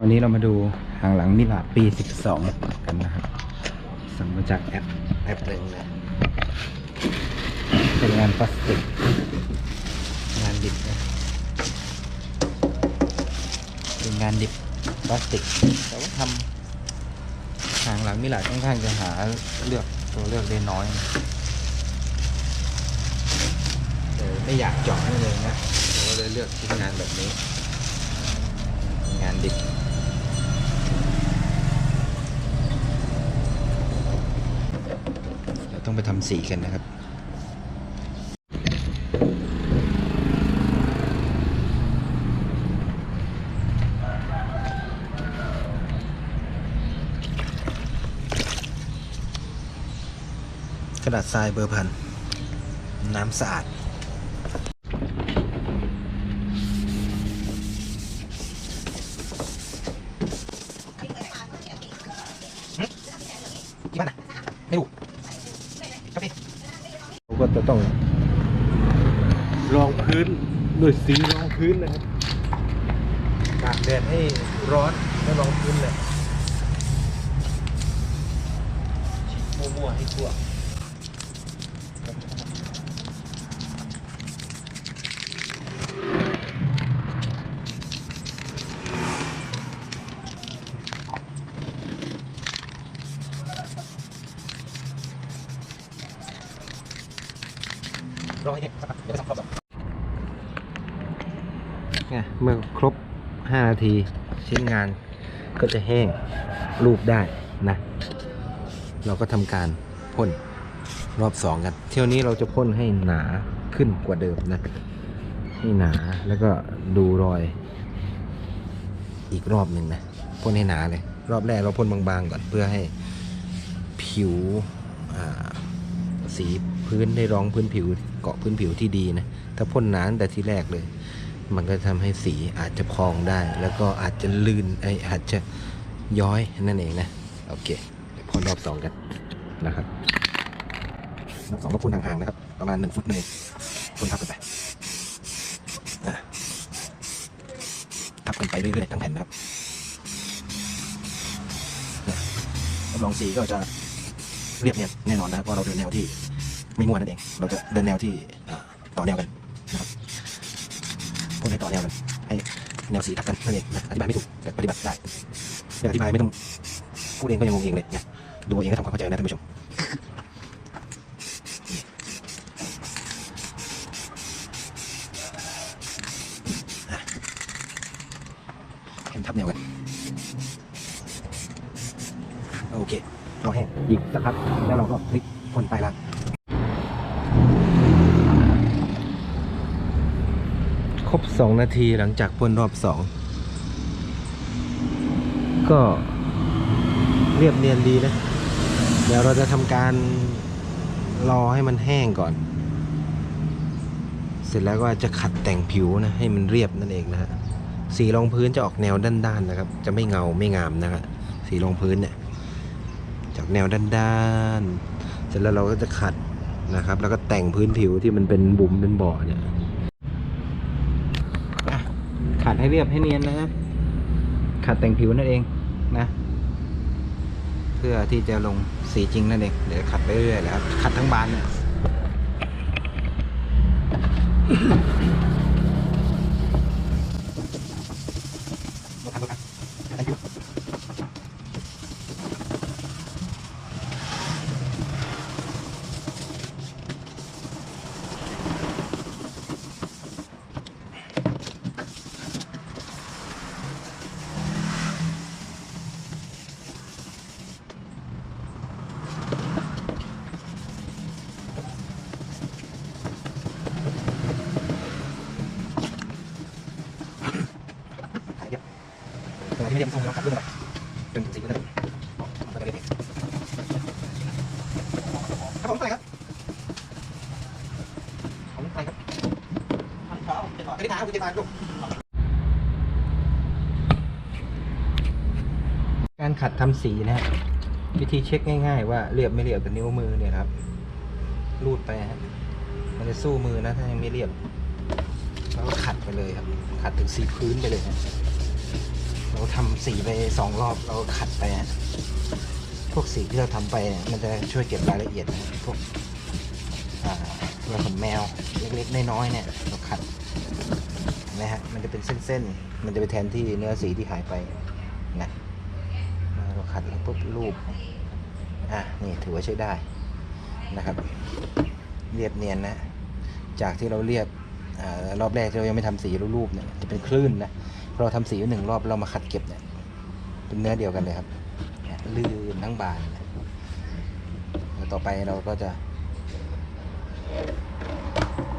วันนี้เรามาดูหางหลังมิลาปี 12 กันนะครับ สั่งมาจากแอปแอปหนึ่งเลยเป็นงานพลาสติก งานดิบนะเป็นงานดิบพลาสติกแต่ว่าทำหางหลังมิลาค่อนข้างจะหาเลือกตัวเลือกได้น้อยนะแต่ไม่อยากเจาะให้เลยนะเราก็เลยเลือกชิ้นงานแบบนี้ งานดิบเราต้องไปทำสีกันนะครับกระดาษทรายเบอร์พัน น้ำสะอาด ที่บ้านนะไม่รู้ครับพี่ก็ จะต้องรองพื้นด้วยสีรองพื้นนะครับตากแดดให้ร้อนแล้วรองพื้นเลยฉีดมั่วๆให้ทั่ว ให้เด็กสักเดี๋ยวไปสับรอบเนี่ยเมื่อครบ 5 นาที ชิ้นงานก็จะแห้งรูปได้นะ เราก็ทำการพ่นรอบสองกัน เที่ยวนี้เราจะพ่นให้หนาขึ้นกว่าเดิมนะ ให้หนาแล้วก็ดูรอย อีกรอบหนึ่งนะพ่นให้หนาเลย รอบแรกเราพ่นบางๆก่อนเพื่อให้ผิวสี พื้นได้รองพื้นผิว เกาะพื้นผิวที่ดีนะ ถ้าพ่นหนาตั้งแต่ที่แรกเลย มันก็ทำให้สีอาจจะพองได้ แล้วก็อาจจะลื่นไออาจจะย้อยนั่นเองนะโอเคเดี๋ยวพ่นรอบสองกันนะครับรอบสองก็พ่นห่างๆนะครับ ประมาณหนึ่งฟุตเลยพ่นทับกันไปอะทับกันไปเรื่อยๆทั้งแผ่นนะครับเนี่ยรับรองสีก็จะเรียบเนียนแน่นอนนะครับเพราะเราเดินแนวที่ ไม่มั่วนั่นเอง เราจะเดินแนวที่ต่อแนวกันนะครับพูดให้ต่อแนวกันให้แนวสีทับกันนั่นเองนะอธิบายไม่ถูกแต่ปฏิบัติได้เรื่องอธิบายไม่ต้องพูดเองก็ยังงงเองเลยเนี่ยดูเองก็ทำความเข้าใจนะท่านผู้ชมอะให้มันทับแนวกันโอเครอแห้งอีกสักพักแล้วเราก็พลิกพ่นใต้ล่าง รบสองนาทีหลังจากพ่นรอบสองก็เรียบเนียนดีนะ เดี๋ยวเราจะทำการรอให้มันแห้งก่อน เสร็จแล้วก็จะขัดแต่งผิวนะ ให้มันเรียบนั่นเองนะฮะสีรองพื้นจะออกแนวด้านๆนะครับ จะไม่เงาไม่งามนะครับสีรองพื้นเนี่ยจะออกแนวด้านๆเสร็จแล้วเราก็จะขัดนะครับ แล้วก็แต่งพื้นผิวที่มันเป็นบุ๋มเป็นบ่อเนี่ย ขัดให้เรียบให้เนียนนะครับ ขัดแต่งผิวนั่นเองนะ เพื่อที่จะลงสีจริงนั่นเอง เดี๋ยวขัดไปเรื่อยๆเลยครับขัดทั้งบานเนี่ย ไม่เรียบตรงเราขัดเรื่องอะไรเป็นสีนั่เองมันก็เลยเองครับผมใส่ครับผมใส่ครับกระดิ่งหางคุณเจตาลูกการขัดทำสีนะฮะวิธีเช็คง่ายๆ ว่าเรียบไม่เรียบกับนิ้วมือเนี่ยครับ รูดไปฮะมันจะสู้มือนะถ้ายังไม่เรียบแล้วก็ขัดไปเลยครับ ขัดถึงสีพื้นไปเลยฮะแล้วก็ ทำสีไปสองรอบเราขัดไปพวกสีที่เราทำไปมันจะช่วยเก็บรายละเอียดนะพวกอ่าขนแมวเล็กๆน้อยๆเนี่ยเราขัดนไหมฮะมันจะเป็นเส้นๆ มันจะไปแทนที่เนื้อสีที่หายไปนะเราขัดแล้วปุ๊บรูปอะนี่ถือว่าใช้ได้นะครับ เรียบเนียนนะ จากที่เราเรียบอรอบแรกที่เรายังไม่ทำสีรูปเนี่ยจะเป็นคลื่นนะ เราทำสีไว้หนึ่งรอบเรามาขัดเก็บเนี่ยเป็นเนื้อเดียวกันเลยครับลื่นทั้งบานแล้วต่อไปเราก็จะ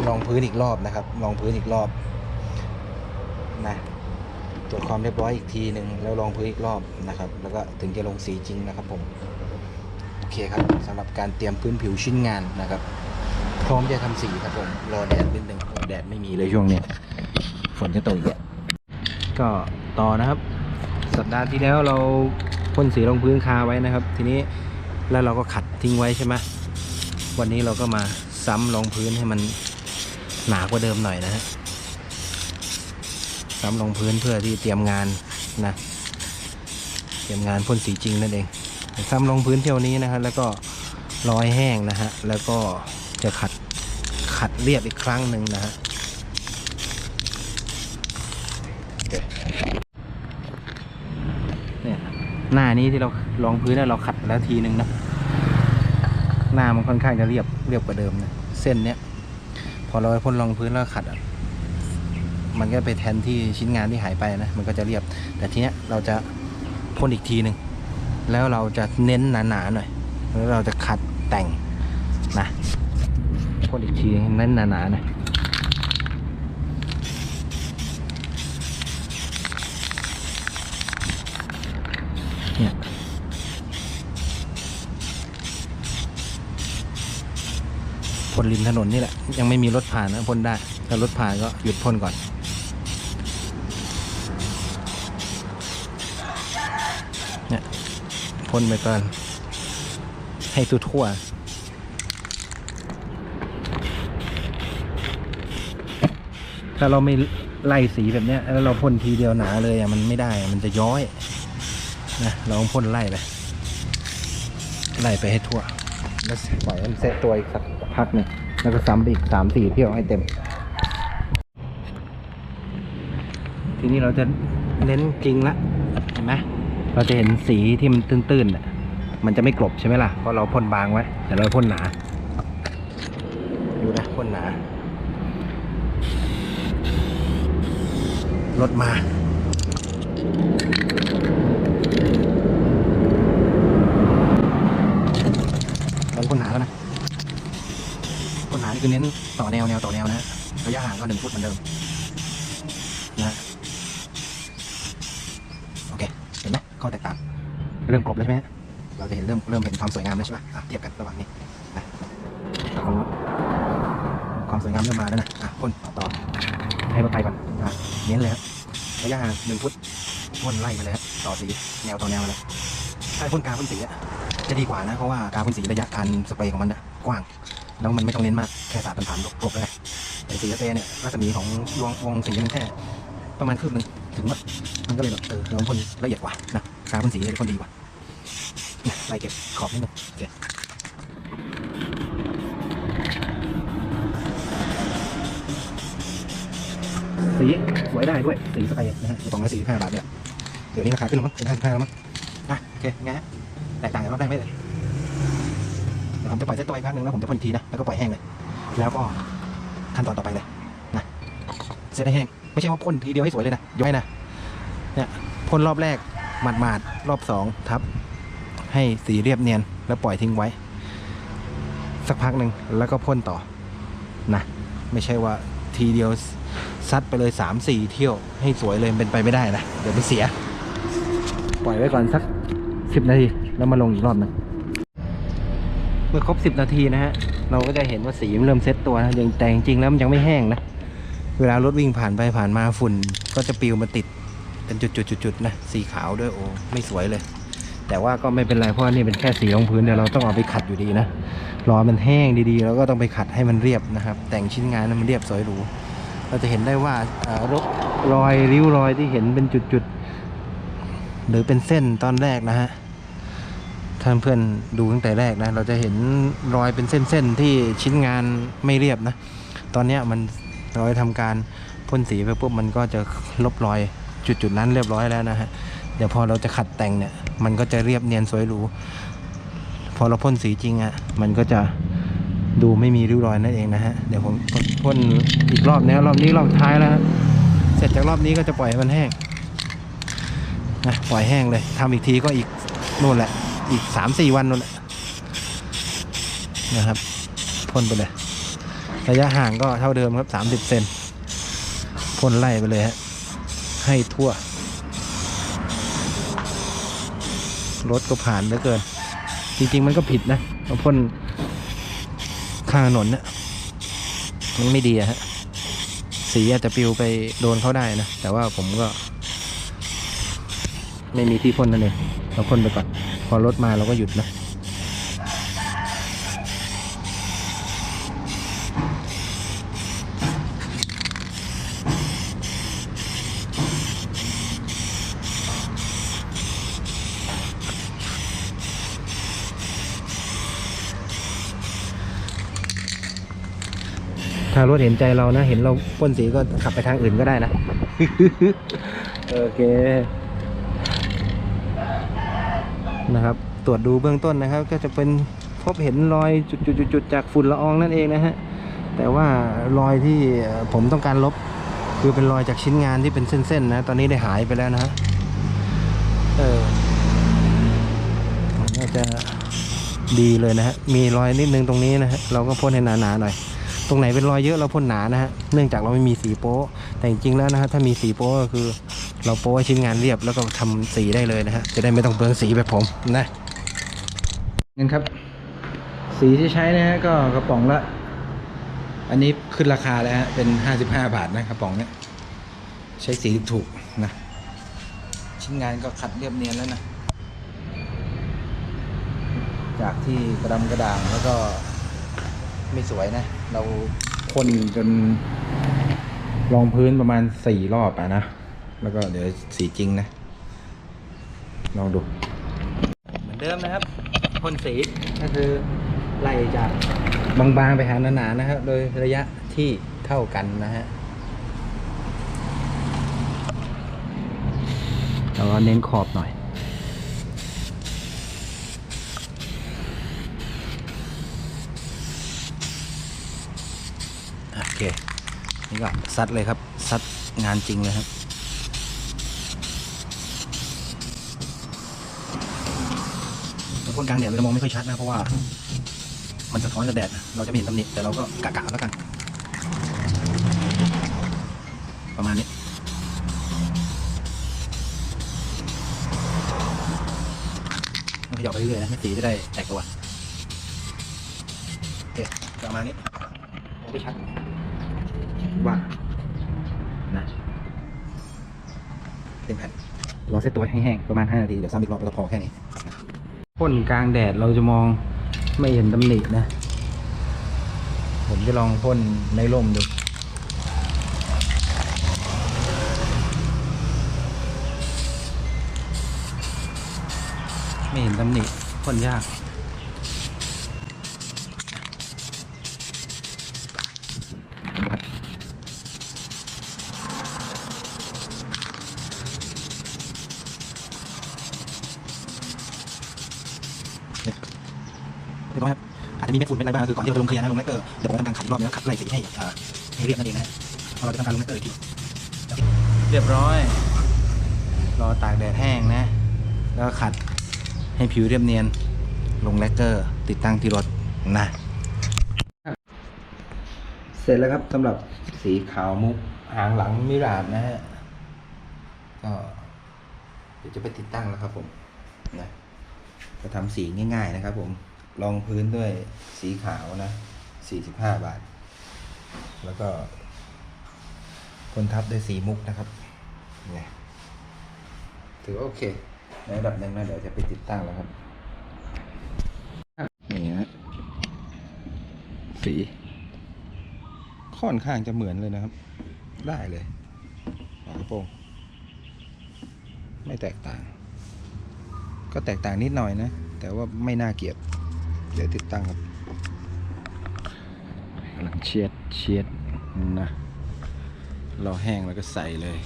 ลองพื้นอีกรอบนะครับ ลองพื้นอีกรอบนะตรวจความเรียบร้อยอีกทีหนึ่งแล้วลองพื้นอีกรอบนะครับ แล้วก็ถึงจะลงสีจริงนะครับผมโอเคครับสำหรับการเตรียมพื้นผิวชิ้นงานนะครับ พร้อมจะทำสีครับผมรอแดดนิดหนึ่งแดดไม่มีเลยช่วงเนี้ยฝนจะตกอีกแล้ว ก็ต่อนะครับ สัปดาห์ที่แล้วเราพ่นสีรองพื้นคาไว้นะครับ ทีนี้แล้วเราก็ขัดทิ้งไว้ใช่ไหมวันนี้เราก็มาซ้ำรองพื้นให้มันหนากว่าเดิมหน่อยนะฮะซ้ำรองพื้นเพื่อที่เตรียมงานนะเตรียมงานพ่นสีจริงนั่นเองซ้ำรองพื้นเที่ยวนี้นะครับแล้วก็รอยแห้งนะฮะแล้วก็จะขัดขัดเรียบอีกครั้งหนึ่งนะฮะโอเคเนี่ย หน้านี้ที่เรารองพื้นแล้วเราขัดไปแล้วทีนึงนะหน้ามันค่อนข้างจะเรียบเรียบกว่าเดิมนะเส้นเนี้ยพอเราไปพ่นรองพื้นแล้วขัดอะมันก็ไปแทนที่ชิ้นงานที่หายไปนะ มันก็จะเรียบ แต่ทีเนี้ยเราจะพ่นอีกทีหนึ่งแล้วเราจะเน้นหนาๆหน่อย แล้วเราจะขัดแต่งนะพ่นอีกทีเน้นหนาๆหน่อย พ่ นริมถนนนี่แหละ ยังไม่มีรถผ่านนะพ่นได้ถ้ารถผ่านก็หยุดพ่นก่อนเนี่ยพ่นไปก่อน ให้สุดทั่วถ้าเราไม่ไล่สีแบบเนี้ยแล้วเราพ่นทีเดียวหนาเลยอะมันไม่ได้มันจะย้อยนะเราต้องพ่นไล่ไปไล่ไปให้ทั่วแล้วปล่อยมันเซตตัวอีกสัก พักหนึ่งแล้วก็ซ้ำไปอีกสามสี่เที่ยวให้เต็ม ทีนี้เราจะเน้นจริงละ เห็นไหมเราจะเห็นสีที่มันตื้นๆน่ะมันจะไม่กลบใช่ไหมล่ะ เพราะเราพ่นบางไว้ แต่เราพ่นหนา ดูนะพ่นหนารถมาพ่นหนาแล้วนะพ่นหนานี่ คือเน้นต่อแนวแนวต่อแนวนะระยะห่างก็หนึ่งฟุตเหมือนเดิมนะโอเคเห็นไหมข้อแตกต่างเริ่มกรบแล้วใช่ไหมเราจะเห็นเริ่มเริ่มเห็นความสวยงามแล้วใช่ไหมอะเทียบกันระหว่างนี้นะความความสวยงามเริ่มมาแล้วนะอะพ่นต่อให้มันไปก่อนอะเน้นเลยครับระยะห่างหนึ่งฟุตพ่นไล่ไปเลยครับต่อสีแนวต่อแนวเลยถ้าพ่นกาพ่นสีอะจะดีกว่านะเพราะว่ากาพ่นสีระยะการสเปรย์ของมันนะกว้าง แล้วมันไม่ต้องเน้นมากแค่สาดผ่านๆกลบๆเลยแต่สีเปรย์เนี่ยรัศมีของวงวงสีมันแค่ประมาณคืบหนึ่งถึงว่ามันก็เลยแบบเออเราพ่นละเอียดกว่านะการพ่นสีจะพ่นดีกว่านะไล่เก็บขอบนิดนึงโอเคสีสวยได้ด้วยสีสเปร์นะฮะสองร้อยสี่สิบห้าบาทเนี่ยเดี๋ยวนี้ราคาขึ้นแล้วมั้งเป็นห้าสิบห้าแล้วมั้งอะโอเคไงฮะแตกต่างกันรอบแรกไหมเลย ผมจะปล่อยเซตตัวอีกครั้งหนึ่งแล้วผมจะพ่นอีกทีนะแล้วก็ปล่อยแห้งเลย แล้วก็ขั้นตอนต่อไปเลยนะเซตให้แห้งไม่ใช่ว่าพ่นทีเดียวให้สวยเลยนะย้อยนะเนี่ยพ่นรอบแรกหมาดๆรอบสองทับ ให้สีเรียบเนียนแล้วปล่อยทิ้งไว้ สักพักหนึ่งแล้วก็พ่นต่อนะไม่ใช่ว่าทีเดียวซัดไปเลยสามสี่เที่ยวให้สวยเลยเป็นไปไม่ได้นะ เดี๋ยวมันเสีย ปล่อยไว้ก่อนสักสิบนาที แล้วมาลงอีกรอบหนึง มื่อครบสิบนาทีนะฮะ เราก็จะเห็นว่าสีมันเริ่มเซ็ตตัวนะยังแต่จริงๆแล้วมันยังไม่แห้งนะ เวลารถวิ่งผ่านไปผ่านมาฝุ่นก็จะปิวมาติดเป็นจุดๆๆนะ สีขาวด้วยโอ้ไม่สวยเลย แต่ว่าก็ไม่เป็นไรเพราะว่านี่เป็นแค่สีรองพื้นเดี๋ยวเราต้องเอาไปขัดอยู่ดีนะรอมันแห้งดีๆ แล้วก็ต้องไปขัดให้มันเรียบนะครับ แต่งชิ้นงานให้มันเรียบสวยหรูเราจะเห็นได้ว่ารถรอยริ้วรอยที่เห็นเป็นจุดๆหรือเป็นเส้นตอนแรกนะฮะ ท่านเพื่อนดูตั้งแต่แรกนะ เราจะเห็นรอยเป็นเส้นๆที่ชิ้นงานไม่เรียบนะ ตอนนี้มันราได้ทำการพ่นสีไปปุ๊บมันก็จะลบรอยจุดๆนั้นเรียบร้อยแล้วนะฮะ เดี๋ยวพอเราจะขัดแต่งเนี่ย มันก็จะเรียบเนียนสวยหรู พอเราพ่นสีจริงอะ่ะ มันก็จะดูไม่มีริ้วรอยนั่นเองนะฮะ เดี๋ยวผมพ่นอีกรอบนี้รอบนี้รอบท้ายแล้ว เสร็จจากรอบนี้ก็จะปล่อยให้มันแห้งนะปล่อยแห้งเลยทำอีกทีก็อีกนู่นแหละ อีกสามสี่วันนู่นแหละนะครับพ่นไปเลยระยะห่างก็เท่าเดิมครับสามสิบเซนพ่นไล่ไปเลยฮะให้ทั่ว รถก็ผ่านเหลือเกิน จริง ๆ มันก็ผิดนะมาพ่นข้างถนนเนี่ยมันไม่ดีฮะสีอาจจะปิวไปโดนเขาได้นะ แต่ว่าผมก็ ไม่มีที่พ่นนั่นเองเราพ่นไปก่อน พอรถมาเราก็หยุดนะถ้ารถเห็นใจเรานะ เห็นเราพ่นสีก็ขับไปทางอื่นก็ได้นะ โอเค นะครับ ตรวจดูเบื้องต้นนะครับ ก็จะเป็นพบเห็นรอยจุดๆๆจากฝุ่นละอองนั่นเองนะฮะแต่ว่ารอยที่ผมต้องการลบคือเป็นรอยจากชิ้นงานที่เป็นเส้นๆนะ ตอนนี้ได้หายไปแล้วนะฮะเออน่าจะดีเลยนะฮะมีรอยนิดนึงตรงนี้นะฮะเราก็พ่นให้หนาๆหน่อย ตรงไหนเป็นรอยเยอะเราพ่นหนานะฮะเนื่องจากเราไม่มีสีโป๊แต่จริงๆแล้วนะฮะถ้ามีสีโป๊ก็คือ เราโป๊ให้ชิ้นงานเรียบแล้วก็ทำสีได้เลยนะฮะจะได้ไม่ต้องเปลืองสีแบบผมนะงั้นครับ สีที่ใช้นะฮะก็กระป๋องละ อันนี้ขึ้นราคาแล้วฮะเป็นห้าสิบห้าบาทนะกระป๋องเนี้ยใช้สีถูกนะ ชิ้นงานก็ขัดเรียบเนียนแล้วนะ จากที่กระดำกระด่างแล้วก็ไม่สวยนะ เราพ่นจนรองพื้นประมาณสี่รอบอะนะ แล้วก็เดี๋ยวสีจริงนะ ลองดู เหมือนเดิมนะครับพ่นสีก็คือไล่จากบางๆไปหาหนาๆนะครับ โดยระยะที่เท่ากันนะฮะแล้วก็เน้นขอบหน่อยโอเค นี่ก็ซัดเลยครับซัดงานจริงเลยครับ นกลางแดดเรามองไม่ค่อยชัดนะเพราะว่า มันสะท้อนกับแดดนะเราจะไม่เห็นตำหนิแต่เราก็กะกะแล้วกัน ประมาณนี้มันขยับไปเรื่อยๆนะให้สีจะได้แตกตัวโอเคประมาณนี้มองไม่ชัดว่านะเต็มแผ่นรอเซตตัวให้แห้งประมาณ 5 นาที เดี๋ยวซ้ำอีกรอบก็พอแค่นี้ พ่นกลางแดดเราจะมองไม่เห็นตำหนินะ ผมจะลองพ่นในร่มดูไม่เห็นตำหนิพ่นยาก มีเม็ดฝุ่นเป็นอะไรบ้างคือก่อนที่เราจะลงเคลียร์นะลงแลกเกอร์เดี๋ยวผมจะทำการขัดรอบแล้วขัดไล่สีให้เอ่อให้เรียบนั่นเองนะพอเราจะทำการลงแลกเกอร์อีกทีเรียบร้อย รอตากแดดแห้งนะ แล้วขัดให้ผิวเรียบเนียน ลงแลกเกอร์ ติดตั้งที่รถนะ เสร็จแล้วครับสำหรับสีขาวมุกหางหลังมิราดนะฮะก็เดี๋ยวจะไปติดตั้งแล้วครับผมนะจะทำสีง่าย ๆ นะครับผม รองพื้นด้วยสีขาวนะ 45 บาท แล้วก็พ่นทับด้วยสีมุกนะครับเนี่ยถือโอเค ในระดับหนึ่งนะเดี๋ยวจะไปติดตั้งแล้วครับ นี่ฮะสี ค่อนข้างจะเหมือนเลยนะครับ ได้เลยฝากระโปรงไม่แตกต่าง ก็แตกต่างนิดหน่อยนะ แต่ว่าไม่น่าเกลียด เดี๋ยวติดตั้งครับกำลังเชียดเชียดนะรอแห้งแล้วก็ใส่เลย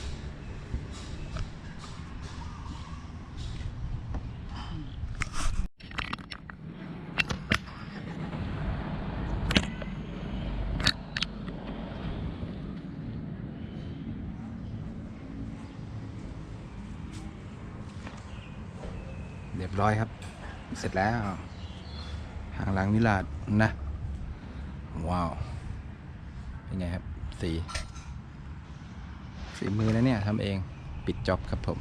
เรียบร้อยครับ เสร็จแล้ว หางหลังนิลาดนะ ว้าวเป็นไงครับ สีสีมือแล้วเนี่ยทำเองปิดจ็อบครับผม